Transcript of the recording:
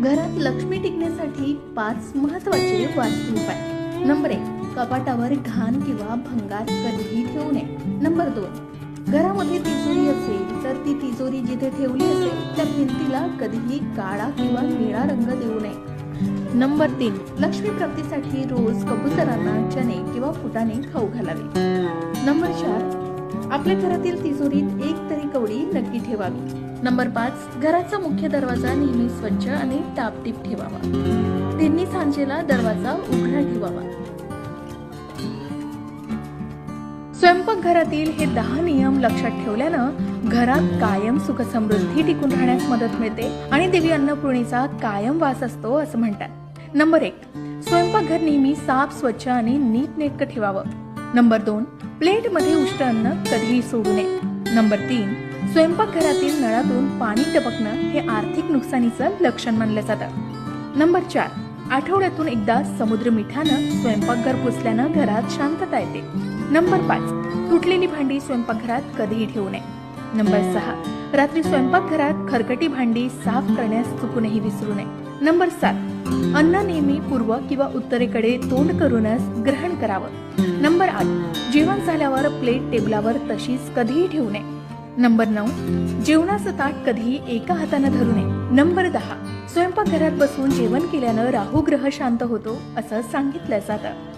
घरात लक्ष्मी टिकण्यासाठी पाच महत्त्वाचे वास्तू उपाय नंबर एक कपाटावर घाण किंवा भंगार कधीही ठेवू नये. नंबर दोन घरामध्ये तिजोरी असेल तर ती तिजोरी जिथे ठेवली असेल त्या भिंतीला कधीही काळा किंवा निळा रंग देऊ नये. नंबर तीन लक्ष्मी प्राप्तीसाठी रोज कबुतरांना चणे किंवा फुटाने खाऊ घालावे. नंबर चार आपल्या घरातील तिजोरीत एक तरी कवडी नक्की ठेवावी. नंबर पाच घराचा मुख्य दरवाजा नेहमी स्वच्छ आणि टापटीप ठेवावा. तिन्ही सांजेला दरवाजा उघडा ठेवावा. स्वयंपाकघरातील हे दहा नियम लक्षात ठेवल्यानं घरात कायम सुख समृद्धी टिकून राहण्यास मदत मिळते आणि देवी अन्नपूर्णेचा कायम वास असतो असं म्हणतात. नंबर एक स्वयंपाकघर नेहमी साफ स्वच्छ आणि नीटनेटकं ठेवावं. नंबर दोन प्लेटमध्ये उष्ट अन्न कधीही सोडू नये. नंबर तीन स्वयंपाकघरातील नळातून पाणी टपकणं हे आर्थिक नुकसानीचं लक्षण मानलं जातं. नंबर चार आठवड्यातून एकदा समुद्र मिठानं स्वयंपाकघर पुसल्यानं घरात शांतता येते. नंबर पाच तुटलेली भांडी स्वयंपाकघरात कधीही ठेवू नये. नंबर सहा रात्री स्वयंपाकघरात खरकटी भांडी साफ करण्यास चुकूनही विसरू नये. नंबर सात अन्न नेहमी पूर्व किंवा उत्तरेकडे तोंड करूनच ग्रहण करावं. नंबर आठ जेवण झाल्यावर प्लेट टेबलावर तशीच कधीही ठेवू नये. नंबर नऊ जेवणाचं ताट कधीही एका हातानं धरू नये. नंबर दहा स्वयंपाकघरात बसून जेवण केल्यानं राहू ग्रह शांत होतो असं सांगितलं जातं.